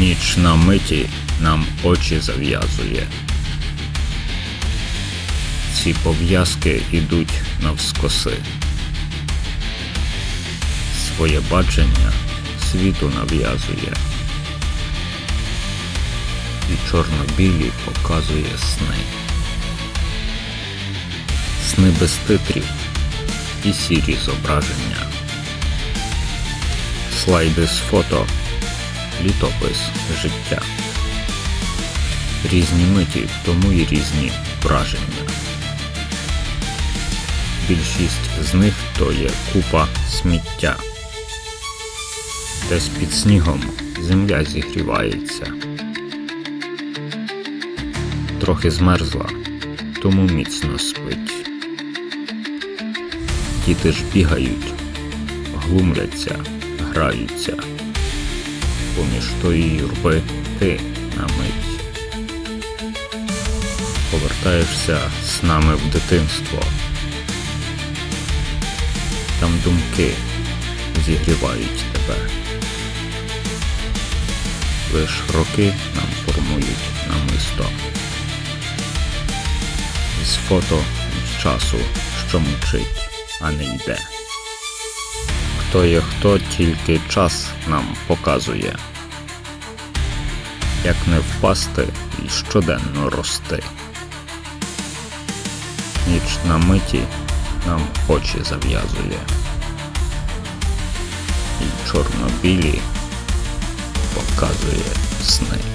Ніч на миті нам очі зав'язує. Ці пов'язки ідуть навскоси. Своє бачення світу нав'язує. І чорно-білі показує сни. Сни без титрів і сірі зображення. Слайди з фото, літопис життя. Різні миті, тому і різні враження. Більшість з них то є купа сміття. Десь під снігом земля зігрівається. Трохи змерзла, тому міцно спить. Діти ж бігають, глумляться, граються. Поміж тої юрби ти на мить. Повертаєшся з нами в дитинство. Там думки зігрівають тебе. Лиш роки нам формують намисто. З фото з часу, що мчить, а не йде. Хто є хто, тільки час нам показує. Як не впасти і щоденно рости. Ніч на миті нам очі зав'язує. І чорно-білі показує сни.